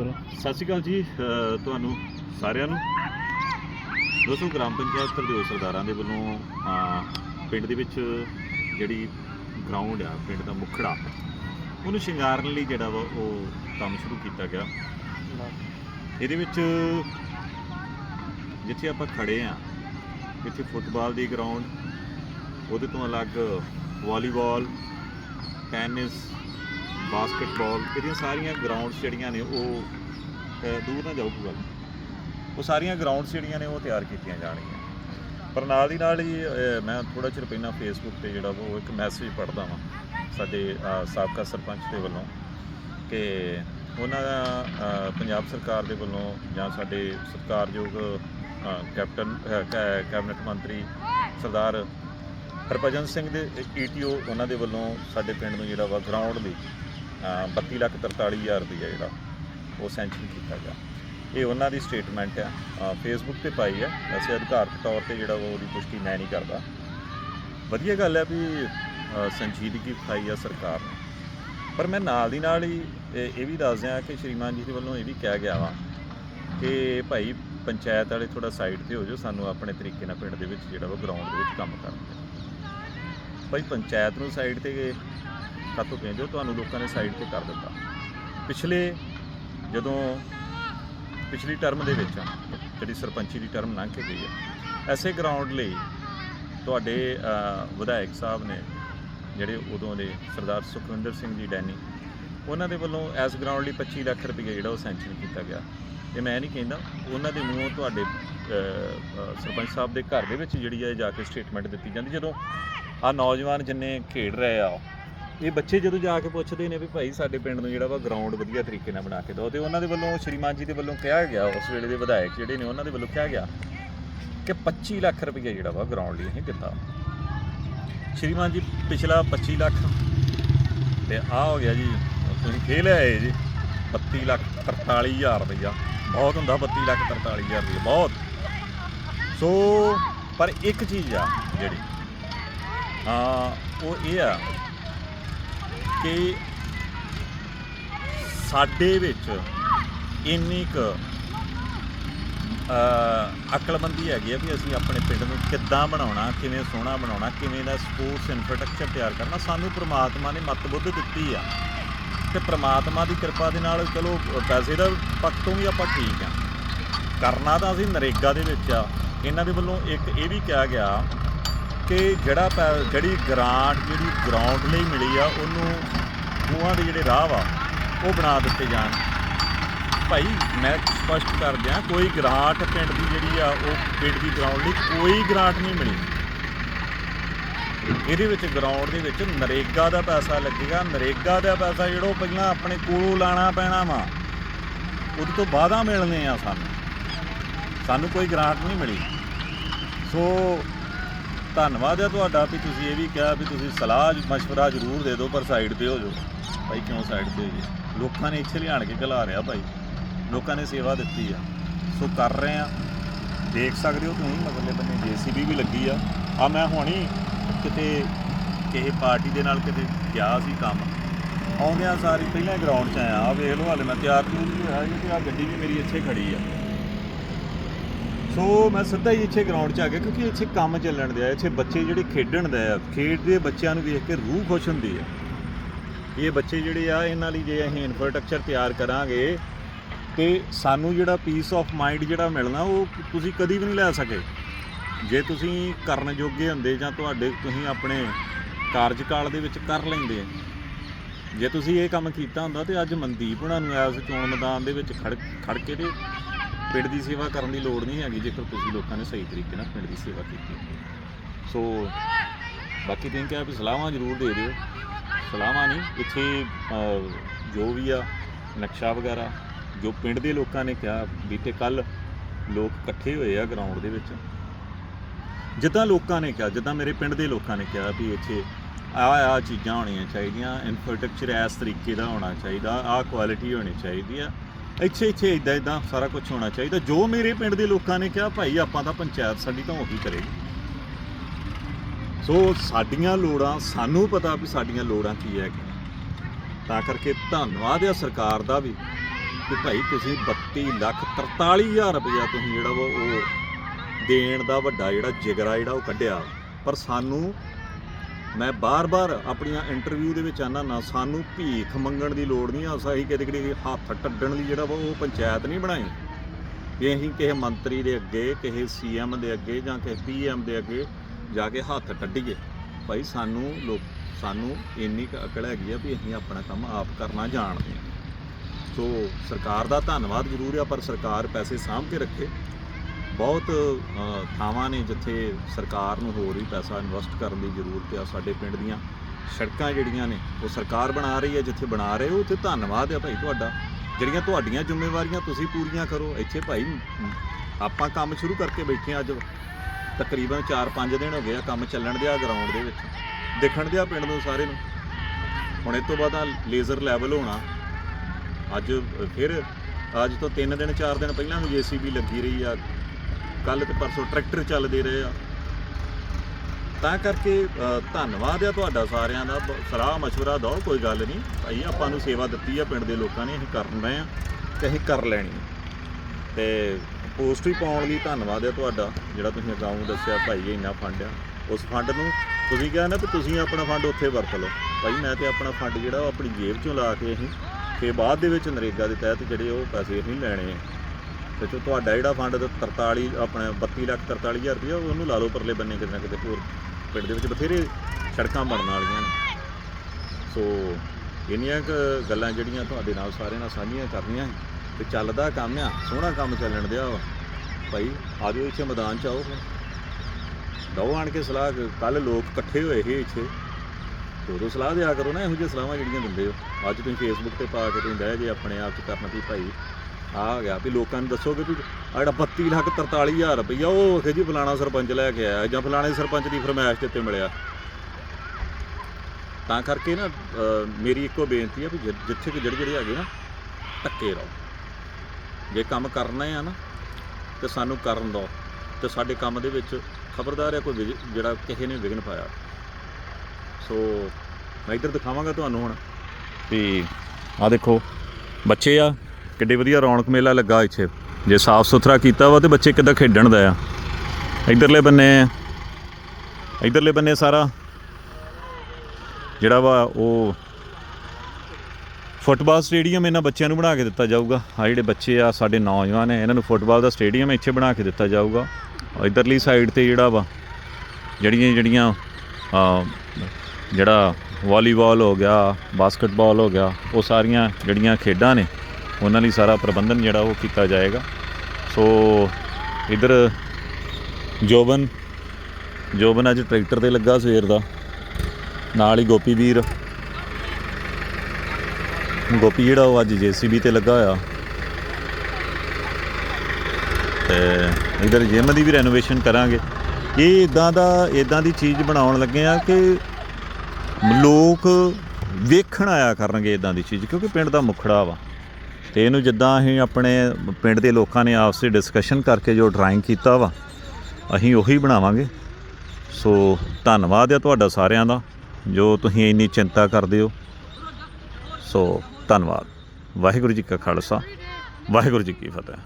ਚਲੋ ਸਤਿ ਸ਼੍ਰੀ ਅਕਾਲ ਜੀ ਅ, ਤੁਹਾਨੂੰ ਸਾਰਿਆਂ ਨੂੰ। ਦੋਸਤੋ ਗ੍ਰਾਮ ਪੰਚਾਇਤ ਤਰਦੇਵ ਸਰਦਾਰਾਂ ਦੇ ਵੱਲੋਂ ਅ, ਪਿੰਡ ਦੇ ਵਿੱਚ ਜਿਹੜੀ ਗਰਾਊਂਡ ਆ ਪਿੰਡ ਦਾ ਮੁਖੜਾ ਉਹਨੂੰ ਸ਼ਿੰਗਾਰਨ ਲਈ ਜਿਹੜਾ ਵਾ ਉਹ ਕੰਮ ਸ਼ੁਰੂ ਕੀਤਾ ਗਿਆ। ਇਹਦੇ ਵਿੱਚ ਜਿੱਥੇ ਆਪਾਂ ਖੜੇ ਆ ਇੱਥੇ ਫੁੱਟਬਾਲ ਦੀ ਗਰਾਊਂਡ ਉਹਦੇ ਤੋਂ ਅਲੱਗ ਵਾਲੀਬਾਲ ਟੈਨਿਸ ਬਾਸਕਟਬਾਲ, ਇਹਦੀਆਂ ਸਾਰੀਆਂ ਗਰਾਊਂਡਸ ਜਿਹੜੀਆਂ ਨੇ ਉਹ ਦੂਰ ਨਾ ਜਾਊਗੀ ਗੱਲ। ਉਹ ਸਾਰੀਆਂ ਗਰਾਊਂਡਸ ਜਿਹੜੀਆਂ ਨੇ ਉਹ ਤਿਆਰ ਕੀਤੀਆਂ ਜਾਣਗੀਆਂ। ਪਰ ਨਾਲ ਦੀ ਨਾਲ ਹੀ ਮੈਂ ਥੋੜਾ ਚਿਰ ਪਹਿਲਾਂ ਫੇਸਬੁੱਕ ਤੇ ਜਿਹੜਾ ਵਾ, ਉਹ ਇੱਕ ਮੈਸੇਜ ਪੜ੍ਹਦਾ ਵਾਂ ਸਾਡੇ ਸਾਬਕਾ ਸਰਪੰਚ ਦੇ ਵੱਲੋਂ ਕਿ ਉਹਨਾਂ ਦਾ ਪੰਜਾਬ ਸਰਕਾਰ ਦੇ ਵੱਲੋਂ ਜਾਂ ਸਾਡੇ ਸਤਿਕਾਰਯੋਗ ਕੈਪਟਨ ਕੈ- ਕੈਬਨਿਟ ਮੰਤਰੀ ਸਰਦਾਰ ਹਰਭਜਨ ਸਿੰਘ ਦੇ ਈਟੀਓ ਉਹਨਾਂ ਦੇ ਵੱਲੋਂ ਸਾਡੇ ਪਿੰਡ ਨੂੰ ਜਿਹੜਾ ਵਾ ਗਰਾਊਂਡ ਲਈ 32 ਲੱਖ 43 ਹਜ਼ਾਰ ਰੁਪਈਆ ਜਿਹੜਾ ਉਹ ਸੈਂਕਸ਼ਨ ਕੀਤਾ ਗਿਆ। ਇਹ ਉਹਨਾਂ ਦੀ ਸਟੇਟਮੈਂਟ ਆ। ਫੇਸਬੁੱਕ ਤੇ ਪਾਈ ਹੈ ਵੈਸੇ ਅਧਿਕਾਰਤ ਤੌਰ ਤੇ ਜਿਹੜਾ ਵਾ ਉਹਦੀ ਪੁਸ਼ਟੀ ਮੈਂ ਨਹੀਂ ਕਰਦਾ। ਵਧੀਆ ਗੱਲ ਹੈ ਵੀ ਸੰਜੀਦਗੀ ਵਿਖਾਈ ਆ ਸਰਕਾਰ ਨੇ। ਪਰ ਮੈਂ ਨਾਲ ਦੀ ਨਾਲ ਹੀ ਇਹ ਵੀ ਦੱਸ ਦਿਆਂ ਕਿ ਸ਼੍ਰੀਮਾਨ ਜੀ ਦੇ ਵੱਲੋਂ ਇਹ ਵੀ ਕਿਹਾ ਗਿਆ ਵਾ ਕਿ ਭਾਈ ਪੰਚਾਇਤ ਵਾਲੇ ਥੋੜਾ ਸਾਈਡ ਤੇ ਹੋ ਜਾਓ, ਸਾਨੂੰ ਆਪਣੇ ਤਰੀਕੇ ਨਾਲ ਪਿੰਡ ਦੇ ਵਿੱਚ ਜਿਹੜਾ ਵਾ ਗਰਾਊਂਡ ਦੇ ਵਿੱਚ ਕੰਮ ਕਰਨ ਦਿਓ ਭਾਈ ਪੰਚਾਇਤ ਨੂੰ ਸਾਈਡ ਤੇ ਕਾਤੋਂ ਕਹਿੰਦੇ ਹੋ? ਤੁਹਾਨੂੰ ਲੋਕਾਂ ਨੇ ਸਾਈਡ ਤੇ ਕਰ ਦਿੱਤਾ। ਪਿਛਲੇ ਜਦੋਂ ਪਿਛਲੀ ਟਰਮ ਦੇ ਵਿੱਚ ਜਿਹੜੀ ਸਰਪੰਚੀ ਦੀ ਟਰਮ ਲੰਘ ਕੇ ਗਈ ਹੈ ਐਸੇ ਗਰਾਊਂਡ ਲਈ ਤੁਹਾਡੇ ਵਿਧਾਇਕ ਸਾਹਿਬ ਨੇ ਜਿਹੜੇ ਉਦੋਂ ਦੇ ਸਰਦਾਰ ਸੁਖਵਿੰਦਰ ਸਿੰਘ ਜੀ ਡੈਨੀ, ਉਹਨਾਂ ਦੇ ਵੱਲੋਂ ਇਸ ਗਰਾਊਂਡ ਲਈ 25 ਲੱਖ ਰੁਪਏ ਜਿਹੜਾ ਉਹ ਸੈਂਕਸ਼ਨ ਕੀਤਾ ਗਿਆ। ਇਹ ਮੈਂ ਨਹੀਂ ਕਹਿੰਦਾ, ਉਹਨਾਂ ਦੇ ਮੂੰਹੋਂ ਤੁਹਾਡੇ ਸਰਪੰਚ ਸਾਹਿਬ ਦੇ ਘਰ ਦੇ ਵਿੱਚ ਜਿਹੜੀ ਹੈ ਜਾ ਕੇ ਸਟੇਟਮੈਂਟ ਦਿੱਤੀ ਜਾਂਦੀ, ਜਦੋਂ ਆ ਨੌਜਵਾਨ ਜਿੰਨੇ ਖੇਡ ਰਹੇ ਆ ਇਹ ਬੱਚੇ ਜਦੋਂ ਜਾ ਕੇ ਪੁੱਛਦੇ ਨੇ ਵੀ ਭਾਈ ਸਾਡੇ ਪਿੰਡ ਨੂੰ ਜਿਹੜਾ ਵਾ ਗਰਾਊਂਡ ਵਧੀਆ ਤਰੀਕੇ ਨਾਲ ਬਣਾ ਕੇ ਦਿਓ, ਤੇ ਉਹਨਾਂ ਦੇ ਵੱਲੋਂ ਸ਼੍ਰੀਮਾਨ ਜੀ ਦੇ ਵੱਲੋਂ ਕਿਹਾ ਗਿਆ, ਉਸ ਵੇਲੇ ਦੇ ਵਿਧਾਇਕ ਜਿਹੜੇ ਨੇ ਉਹਨਾਂ ਦੇ ਵੱਲੋਂ ਕਿਹਾ ਗਿਆ ਕਿ 25 ਲੱਖ ਰੁਪਏ ਜਿਹੜਾ ਵਾ ਗਰਾਊਂਡ ਲਈ ਅਸੀਂ ਦਿੱਤਾ। ਸ਼੍ਰੀਮਾਨ ਜੀ, ਪਿਛਲਾ 25 ਲੱਖ, ਤੇ ਆ ਹੋ ਗਿਆ ਜੀ, ਤੁਸੀਂ ਖੇਲ ਆਏ ਜੀ 32 ਲੱਖ 43000 ਰੁਪਇਆ ਬਹੁਤ ਹੁੰਦਾ 32 ਲੱਖ 43000 ਰੁਪਇਆ ਬਹੁਤ। ਸੋ, ਪਰ ਇੱਕ ਚੀਜ਼ ਆ ਜਿਹੜੀ ਆ ਉਹ ਇਹ ਆ ਕਿ ਸਾਡੇ ਵਿੱਚ ਇੰਨੀ ਕੁ ਅਕਲਬੰਦੀ ਹੈਗੀ ਆ ਵੀ ਅਸੀਂ ਆਪਣੇ ਪਿੰਡ ਨੂੰ ਕਿੱਦਾਂ ਬਣਾਉਣਾ, ਕਿਵੇਂ ਸੋਹਣਾ ਬਣਾਉਣਾ, ਕਿਵੇਂ ਦਾ ਸਪੋਰਟਸ ਇਨਫਰਾਸਟ੍ਰਕਚਰ ਤਿਆਰ ਕਰਨਾ, ਸਾਨੂੰ ਪ੍ਰਮਾਤਮਾ ਨੇ ਮਤਬੁੱਧ ਦਿੱਤੀ ਆ। ਤੇ ਪ੍ਰਮਾਤਮਾ ਦੀ ਕਿਰਪਾ ਦੇ ਨਾਲ ਚਲੋ, ਪੈਸੇ ਦਾ ਪੱਖ ਤੋਂ ਵੀ ਆਪਾਂ ਠੀਕ ਆ। ਕਰਨਾ ਤਾਂ ਅਸੀਂ ਨਰੇਗਾ ਦੇ ਵਿੱਚ ਆ। ਇਹਨਾਂ ਦੇ ਵੱਲੋਂ ਇੱਕ ਇਹ ਵੀ ਕਿਹਾ ਗਿਆ ਕਿ ਜਿਹੜਾ ਪੈ- ਜਿਹੜੀ ਗ੍ਰਾਂਟ ਜਿਹੜੀ ਗਰਾਊਂਡ ਲਈ ਮਿਲੀ ਆ, ਉਹਨੂੰ ਖੂਹਾਂ ਦੇ ਜਿਹੜੇ ਰਾਹ ਵਾ, ਉਹ ਬਣਾ ਦਿੱਤੇ ਜਾਣ। ਭਾਈ, ਮੈਂ ਸਪਸ਼ਟ ਕਰ ਦਿਆਂ, ਕੋਈ ਗ੍ਰਾਂਟ ਪਿੰਡ ਦੀ ਜਿਹੜੀ ਆ, ਉਹ ਪਿੰਡ ਦੀ ਗਰਾਊਂਡ ਲਈ ਕੋਈ ਗ੍ਰਾਂਟ ਨਹੀਂ ਮਿਲੀ। ਇਹਦੇ ਵਿੱਚ ਗਰਾਊਂਡ ਦੇ ਵਿੱਚ ਨਰੇਗਾ ਦਾ ਪੈਸਾ ਲੱਗੇਗਾ। ਨਰੇਗਾ ਦਾ ਪੈਸਾ ਜਿਹੜਾ ਉਹ ਪਹਿਲਾਂ ਆਪਣੇ ਕੋਲੋਂ ਲਾਣਾ ਪੈਣਾ ਵਾ, ਉਹਦੇ ਤੋਂ ਬਾਅਦਾਂ ਮਿਲਣੇ ਆ ਸਾਨੂੰ। ਸਾਨੂੰ ਕੋਈ ਗ੍ਰਾਂਟ ਨਹੀਂ ਮਿਲੀ। ਸੋ ਧੰਨਵਾਦ ਹੈ ਤੁਹਾਡਾ ਵੀ ਤੁਸੀਂ ਇਹ ਵੀ ਕਿਹਾ ਵੀ ਤੁਸੀਂ ਸਲਾਹ ਮਸ਼ਵਰਾ ਜ਼ਰੂਰ ਦੇ ਦਿਓ, ਪਰ ਸਾਈਡ ਤੇ ਹੋ ਜਾਓ। ਭਾਈ, ਕਿਉਂ ਸਾਈਡ ਤੇ ਹੋਈਏ ਲੋਕਾਂ ਨੇ ਇੱਥੇ ਲਿਆਣ ਕੇ ਘਲਾ ਰਿਹਾ ਭਾਈ। ਲੋਕਾਂ ਨੇ ਸੇਵਾ ਦਿੱਤੀ ਆ। ਸੋ ਕਰ ਰਹੇ ਆ। ਦੇਖ ਸਕਦੇ ਹੋ ਤੁਸੀਂ ਮਗਰਲੇ ਬੰਨੇ ਜੀਸੀਬੀ ਵੀ ਲੱਗੀ ਆ। ਆ ਮੈਂ ਹੁਣੀ ਕਿਤੇ ਕਿਸੇ ਪਾਰਟੀ ਦੇ ਨਾਲ ਕਿਤੇ ਗਿਆ ਸੀ ਕੰਮ। ਆਉਂਦਿਆਂ ਸਾਰੀ ਪਹਿਲਾਂ ਗਰਾਊਂਡ 'ਚ ਆਇਆ। ਆ ਵੇਖ ਲਓ ਹਾਲੇ ਮੈਂ ਤਿਆਰ ਤਿਉਰ ਵੀ ਹੋਇਆ ਜੀ ਤੇ ਆ ਗੱਡੀ ਵੀ ਮੇਰੀ ਇੱਥੇ ਖੜੀ ਆ। ਸੋ ਮੈਂ ਸਿੱਧਾ ਹੀ ਇੱਥੇ ਗਰਾਊਂਡ 'ਚ ਆ ਗਿਆ ਕਿਉਂਕਿ ਇੱਥੇ ਕੰਮ ਚੱਲਣ ਦਿਆ, ਇੱਥੇ ਬੱਚੇ ਜਿਹੜੇ ਖੇਡਣ ਦੇ ਆ ਖੇਡਦੇ ਬੱਚਿਆਂ ਨੂੰ ਵੇਖ ਕੇ ਰੂਹ ਖੁਸ਼ ਹੁੰਦੀ ਆ। ਇਹ ਬੱਚੇ ਜਿਹੜੇ ਆ, ਇਹਨਾਂ ਲਈ ਜੇ ਅਸੀਂ ਇਨਫਰਾਸਟ੍ਰਕਚਰ ਤਿਆਰ ਕਰਾਂਗੇ ਤੇ ਸਾਨੂੰ ਜਿਹੜਾ ਪੀਸ ਆਫ ਮਾਈਂਡ ਜਿਹੜਾ ਮਿਲਣਾ, ਉਹ ਤੁਸੀਂ ਕਦੀ ਵੀ ਨਹੀਂ ਲੈ ਸਕੇ। ਜੇ ਤੁਸੀਂ ਕਰਨ ਜੋਗੇ ਹੁੰਦੇ ਜਾਂ ਤੁਹਾਡੇ, ਤੁਸੀਂ ਆਪਣੇ ਕਾਰਜਕਾਲ ਦੇ ਵਿੱਚ ਕਰ ਲੈਂਦੇ। ਜੇ ਤੁਸੀਂ ਇਹ ਕੰਮ ਕੀਤਾ ਹੁੰਦਾ ਤੇ ਅੱਜ ਮਨਦੀਪ ਹੁਣਾਂ ਨੂੰ ਇਸ ਚੋਣ ਮੈਦਾਨ ਦੇ ਵਿੱਚ ਖੜ ਖੜ ਕੇ ਤੇ ਪਿੰਡ ਦੀ ਸੇਵਾ ਕਰਨ ਦੀ ਲੋੜ ਨਹੀਂ ਹੈਗੀ, ਜੇਕਰ ਤੁਸੀਂ ਲੋਕਾਂ ਨੇ ਸਹੀ ਤਰੀਕੇ ਨਾਲ ਪਿੰਡ ਦੀ ਸੇਵਾ ਕੀਤੀ ਸੋ, ਬਾਕੀ ਤੁਸੀਂ ਕਿਹਾ ਵੀ ਸਲਾਹਾਂ ਜ਼ਰੂਰ ਦੇ ਦਿਓ। ਸਲਾਹਾਂ ਨਹੀਂ, ਇੱਥੇ ਜੋ ਵੀ ਆ, ਨਕਸ਼ਾ ਵਗੈਰਾ, ਜੋ ਪਿੰਡ ਦੇ ਲੋਕਾਂ ਨੇ ਕਿਹਾ ਬੀਤੇ ਕੱਲ ਲੋਕ ਇਕੱਠੇ ਹੋਏ ਆ ਗਰਾਊਂਡ ਦੇ ਵਿੱਚ। ਜਿੱਦਾਂ ਲੋਕਾਂ ਨੇ ਕਿਹਾ, ਜਿੱਦਾਂ ਮੇਰੇ ਪਿੰਡ ਦੇ ਲੋਕਾਂ ਨੇ ਕਿਹਾ ਵੀ ਇੱਥੇ ਆ ਆ ਚੀਜ਼ਾਂ ਹੋਣੀਆਂ ਚਾਹੀਦੀਆਂ ਇਨਫਰਾਸਟ੍ਰਕਚਰ ਇਸ ਤਰੀਕੇ ਦਾ ਹੋਣਾ ਚਾਹੀਦਾ ਆ ਕੁਆਲਿਟੀ ਹੋਣੀ ਚਾਹੀਦੀ ਆ। ਇੱਥੇ ਇੱਥੇ ਇਦਾਂ ਇਦਾਂ ਸਾਰਾ ਕੁਝ ਹੋਣਾ ਚਾਹੀਦਾ। ਜੋ ਮੇਰੇ ਪਿੰਡ ਦੇ ਲੋਕਾਂ ਨੇ ਕਿਹਾ, ਭਾਈ, ਆਪਾਂ ਤਾਂ ਪੰਚਾਇਤ ਸਾਡੀ ਤਾਂ ਉਹੀ ਕਰੇਗੀ ਸੋ ਸਾਡੀਆਂ ਲੋੜਾਂ, ਸਾਨੂੰ ਪਤਾ ਵੀ ਸਾਡੀਆਂ ਲੋੜਾਂ ਕੀ ਹੈ ਤਾਂ ਕਰਕੇ ਧੰਨਵਾਦ ਹੈ ਸਰਕਾਰ ਦਾ ਵੀ ਕਿ ਭਾਈ ਤੁਸੀਂ 32 ਲੱਖ 43000 ਰੁਪਇਆ ਤੁਸੀਂ ਜਿਹੜਾ ਵਾ ਉਹ ਦੇਣ ਦਾ ਵੱਡਾ ਜਿਹੜਾ ਜਿਗਰਾ ਜਿਹੜਾ ਉਹ ਕੱਢਿਆ। ਪਰ ਸਾਨੂੰ ਮੈਂ ਬਾਰ-ਬਾਰ ਆਪਣੀਆਂ ਇੰਟਰਵਿਊ ਦੇ ਵਿੱਚ ਆਨਾ, ਨਾ ਸਾਨੂੰ ਭੀਖ ਮੰਗਣ ਦੀ ਲੋੜ ਨਹੀਂ ਆ ਅਸੀਂ ਕਿਤੇ ਕਿਤੇ ਹੱਥ ਟੱਡਣ ਲਈ ਜਿਹੜਾ ਵਾ ਉਹ ਪੰਚਾਇਤ ਨਹੀਂ ਬਣਾਈ। ਵੀ ਅਸੀਂ ਕਿਸੇ ਮੰਤਰੀ ਦੇ ਅੱਗੇ, ਕਿਸੇ ਸੀਐਮ ਦੇ ਅੱਗੇ ਜਾਂ ਕਿਸੇ ਪੀਐਮ ਦੇ ਅੱਗੇ ਜਾ ਕੇ ਹੱਥ ਟੱਡੀਏ। ਭਾਈ ਸਾਨੂੰ ਲੋਕ, ਸਾਨੂੰ ਇੰਨੀ ਕੁ ਅਕਲ ਹੈਗੀ ਆ ਵੀ ਅਸੀਂ ਆਪਣਾ ਕੰਮ ਆਪ ਕਰਨਾ ਜਾਣਦੇ ਹਾਂ। ਸੋ ਸਰਕਾਰ ਦਾ ਧੰਨਵਾਦ ਜ਼ਰੂਰ ਆ, ਪਰ ਸਰਕਾਰ ਪੈਸੇ ਸਾਂਭ ਕੇ ਰੱਖੇ। ਬਹੁਤ ਥਾਵਾਂ ਨੇ ਜਿੱਥੇ ਸਰਕਾਰ ਨੂੰ ਹੋਰ ਵੀ ਪੈਸਾ ਇਨਵੈਸਟ ਕਰਨ ਦੀ ਜ਼ਰੂਰਤ ਆ ਸਾਡੇ ਪਿੰਡ ਦੀਆਂ। ਸੜਕਾਂ ਜਿਹੜੀਆਂ ਨੇ, ਉਹ ਸਰਕਾਰ ਬਣਾ ਰਹੀ ਹੈ, ਜਿੱਥੇ ਬਣਾ ਰਹੇ ਹੋ, ਉੱਥੇ ਧੰਨਵਾਦ ਆ ਭਾਈ ਤੁਹਾਡਾ। ਜਿਹੜੀਆਂ ਤੁਹਾਡੀਆਂ ਜ਼ਿੰਮੇਵਾਰੀਆਂ ਤੁਸੀਂ ਪੂਰੀਆਂ ਕਰੋ, ਇੱਥੇ ਭਾਈ, ਆਪਾਂ ਕੰਮ ਸ਼ੁਰੂ ਕਰਕੇ ਬੈਠੇ ਹਾਂ ਅੱਜ। ਤਕਰੀਬਨ 4-5 ਦਿਨ ਹੋ ਗਏ ਆ ਕੰਮ ਚੱਲਣ ਦਿਆ ਗਰਾਊਂਡ ਦੇ ਵਿੱਚ। ਦੇਖਣ ਦਿਆ ਪਿੰਡ ਨੂੰ ਸਾਰੇ ਨੂੰ। ਹੁਣ ਇਸ ਤੋਂ ਬਾਅਦ ਆ ਲੇਜ਼ਰ ਲੈਵਲ ਹੋਣਾ। ਅੱਜ ਫਿਰ, ਅੱਜ ਤੋਂ 3 ਦਿਨ 4 ਦਿਨ ਪਹਿਲਾਂ ਵੀ ਜੀਸੀਬੀ ਲੱਗੀ ਰਹੀ ਆ। ਕੱਲ ਤੇ ਪਰਸੋਂ ਟਰੈਕਟਰ ਚੱਲਦੇ ਰਹੇ ਆ ਤਾਂ ਕਰਕੇ ਅ, ਧੰਨਵਾਦ ਆ ਤੁਹਾਡਾ ਸਾਰਿਆਂ ਦਾ ਬ- ਸਲਾਹ مشورہ ਦਿਓ ਕੋਈ ਗੱਲ ਨਹੀਂ ਭਾਈ ਆਪਾਂ ਨੂੰ ਸੇਵਾ ਦਿੱਤੀ ਆ ਪਿੰਡ ਦੇ ਲੋਕਾਂ ਨੇ ਅਸੀਂ ਕਰਨ ਰਹੇ ਆ ਤੇ ਅਸੀਂ ਕਰ ਲੈਣੀ ਆ। ਤੇ ਪੋਸਟ ਵੀ ਪਾਉਣ ਲਈ ਧੰਨਵਾਦ ਆ ਤੁਹਾਡਾ ਜਿਹੜਾ ਤੁਸੀਂ ਅਗਾਊਂ ਦੱਸਿਆ ਭਾਈ ਇਹ ਇੰਨਾ ਫੰਡ ਆ ਉਸ ਫੰਡ ਨੂੰ ਤੁਸੀਂ ਕਿਹਾ ਨਾ ਕਿ ਤੁਸੀਂ ਆਪਣਾ ਫੰਡ ਉੱਥੇ ਵਰਤ ਲਓ ਭਾਈ ਮੈਂ ਤੇ ਆਪਣਾ ਫੰਡ ਜਿਹੜਾ ਉਹ ਆਪਣੀ ਜੇਬ ਚੋਂ ਲਾ ਕੇ ਅਸੀਂ ਫਿਰ ਬਾਅਦ ਦੇ ਵਿੱਚ ਨਰੇਗਾ ਦੇ ਤਹਿਤ ਜਿਹੜੇ ਉਹ ਪੈਸੇ ਅਸੀਂ ਲੈਣੇ ਆ ਤੇ ਜੋ ਤੁਹਾਡਾ ਜਿਹੜਾ ਫੰਡ 43 ਆਪਣੇ 32 ਲੱਖ 43000 ਰੁਪਇਆ, ਉਹਨੂੰ ਲਾ ਲਓ ਪਰਲੇ ਬੰਨੇ ਕਿਤੇ ਨਾ ਕਿਤੇ ਹੋਰ ਪਿੰਡ ਦੇ ਵਿੱਚ ਬਥੇਰੇ ਸੜਕਾਂ ਬਣਨ ਵਾਲੀਆਂ ਨੇ। ਸੋ ਇੰਨੀਆਂ ਕੁ ਗੱਲਾਂ ਜਿਹੜੀਆਂ ਤੁਹਾਡੇ ਨਾਲ ਸਾਰਿਆਂ ਨਾਲ ਸਾਂਝੀਆਂ ਕਰਨੀਆਂ ਸੀ ਤੇ ਚੱਲਦਾ ਕੰਮ ਆ, ਸੋਹਣਾ ਕੰਮ ਚੱਲਣ ਦਿਆ ਵਾ। ਭਾਈ ਆਜੋ ਇੱਥੇ ਮੈਦਾਨ ਚ ਆਓ ਦੋ ਆਣ ਕੇ ਸਲਾਹ ਕੱਲ ਲੋਕ ਇਕੱਠੇ ਹੋਏ ਸੀ ਇੱਥੇ। ਤੇ ਉਦੋਂ ਸਲਾਹ ਦਿਆ ਕਰੋ ਨਾ, ਇਹੋ ਜਿਹੀਆਂ ਸਲਾਹਾਂ ਜਿਹੜੀਆਂ ਦਿੰਦੇ ਹੋ। ਅੱਜ ਤੁਸੀਂ ਫੇਸਬੁੱਕ ਤੇ ਪਾ ਕੇ ਤੁਸੀਂ ਬਹਿ ਜੇ ਆਪਣੇ ਆਪ ਚ, ਕਰਨਾ ਵੀ ਭਾਈ। ਆ ਗਿਆ ਵੀ ਲੋਕਾਂ ਨੂੰ ਦੱਸੋ ਕਿ ਵੀ ਜਿਹੜਾ 32 ਲੱਖ 43000 ਰੁਪਈਆ, ਉਹ ਆਖੇ ਜੀ ਫਲਾਣਾ ਸਰਪੰਚ ਲੈ ਕੇ ਆਇਆ ਜਾਂ ਫਲਾਣੇ ਸਰਪੰਚ ਦੀ ਫਰਮਾਇਸ਼ ਦੇ ਉੱਤੇ ਮਿਲਿਆ। ਤਾਂ ਕਰਕੇ ਨਾ ਮੇਰੀ ਇੱਕੋ ਬੇਨਤੀ ਆ ਵੀ ਜਿੱਥੇ ਕਿ ਜਿਹੜੇ ਜਿਹੜੇ ਹੈਗੇ ਨਾ ਟੱਕੇ ਰਹੋ। ਜੇ ਕੰਮ ਕਰਨਾ ਆ ਨਾ, ਤੇ ਸਾਨੂੰ ਕਰਨ ਦਿਓ। ਤੇ ਸਾਡੇ ਕੰਮ ਦੇ ਵਿੱਚ ਖਬਰਦਾਰ ਹੈ ਕੋਈ ਵਿਜ- ਜਿਹੜਾ ਕਿਸੇ ਨੇ ਵਿਘਨ ਪਾਇਆ। ਸੋ, ਮੈਂ ਇੱਧਰ ਦਿਖਾਵਾਂਗਾ ਤੁਹਾਨੂੰ ਹੁਣ ਵੀ ਆ ਦੇਖੋ, ਬੱਚੇ ਆ ਕਿੱਡੇ ਵਧੀਆ ਰੌਣਕ ਮੇਲਾ ਲੱਗਾ ਇੱਥੇ। ਜੇ ਸਾਫ਼ ਸੁਥਰਾ ਕੀਤਾ ਵਾ ਤੇ ਬੱਚੇ ਕਿੱਦਾਂ ਖੇਡਣ ਦਾ ਆ। ਇਧਰਲੇ ਬੰਨੇ ਇਧਰਲੇ ਬੰਨੇ ਸਾਰਾ ਜਿਹੜਾ ਵਾ ਉਹ ਫੁੱਟਬਾਲ ਸਟੇਡੀਅਮ ਇਹਨਾਂ ਬੱਚਿਆਂ ਨੂੰ ਬਣਾ ਕੇ ਦਿੱਤਾ ਜਾਊਗਾ। ਆ ਜਿਹੜੇ ਬੱਚੇ ਆ, ਸਾਡੇ ਨੌਜਵਾਨ ਹੈ ਇਹਨਾਂ ਨੂੰ ਫੁੱਟਬਾਲ ਦਾ ਸਟੇਡੀਅਮ ਇੱਥੇ ਬਣਾ ਕੇ ਦਿੱਤਾ ਜਾਊਗਾ। ਇਧਰਲੀ ਸਾਈਡ ਤੇ ਜਿਹੜਾ ਵਾ, ਜਿਹੜੀਆਂ ਜਿਹੜੀਆਂ ਜਿਹੜਾ ਵਾਲੀਬਾਲ ਹੋ ਗਿਆ, ਬਾਸਕਟਬਾਲ ਹੋ ਗਿਆ, ਉਹ ਸਾਰੀਆਂ ਜਿਹੜੀਆਂ ਖੇਡਾਂ ਨੇ ਉਹਨਾਂ ਲਈ ਸਾਰਾ ਪ੍ਰਬੰਧਨ ਜਿਹੜਾ ਉਹ ਕੀਤਾ ਜਾਏਗਾ। ਸੋ ਇਧਰ ਜੋਬਨ ਜੋਬਨ ਅੱਜ ਟਰੈਕਟਰ ਤੇ ਲੱਗਾ ਸਵੇਰ ਦਾ। ਨਾਲ ਹੀ ਗੋਪੀ ਵੀਰ ਗੋਪੀ ਜਿਹੜਾ ਉਹ ਅੱਜ ਜੀਸੀਬੀ ਤੇ ਲੱਗਾ ਹੋਇਆ। ਤੇ ਇਧਰ ਜਿਮ ਦੀ ਵੀ ਰੈਨੋਵੇਸ਼ਨ ਕਰਾਂਗੇ। ਇਹ ਇਦਾਂ ਦਾ ਇਦਾਂ ਦੀ ਚੀਜ਼ ਬਣਾਉਣ ਲੱਗੇ ਆ ਕਿ ਲੋਕ ਵੇਖਣ ਆਇਆ ਕਰਨਗੇ ਇਦਾਂ ਦੀ ਚੀਜ਼, ਕਿਉਂਕਿ ਪਿੰਡ ਦਾ ਮੁਖੜਾ ਵਾ। ਤੇ ਇਹਨੂੰ ਜਿੱਦਾਂ ਅਸੀਂ ਆਪਣੇ ਪਿੰਡ ਦੇ ਲੋਕਾਂ ਨੇ ਆਪਸੇ ਡਿਸਕਸ਼ਨ ਕਰਕੇ ਜੋ ਡਰਾਇੰਗ ਕੀਤਾ ਵਾ, ਅਸੀਂ ਉਹੀ ਬਣਾਵਾਂਗੇ। ਸੋ ਧੰਨਵਾਦ ਆ ਤੁਹਾਡਾ ਸਾਰਿਆਂ ਦਾ, ਜੋ ਤੁਸੀਂ ਇੰਨੀ ਚਿੰਤਾ ਕਰਦੇ ਹੋ। ਸੋ ਧੰਨਵਾਦ। ਵਾਹਿਗੁਰੂ ਜੀ ਕਾ ਖਾਲਸਾ, ਵਾਹਿਗੁਰੂ ਜੀ ਕੀ ਫਤਿਹ।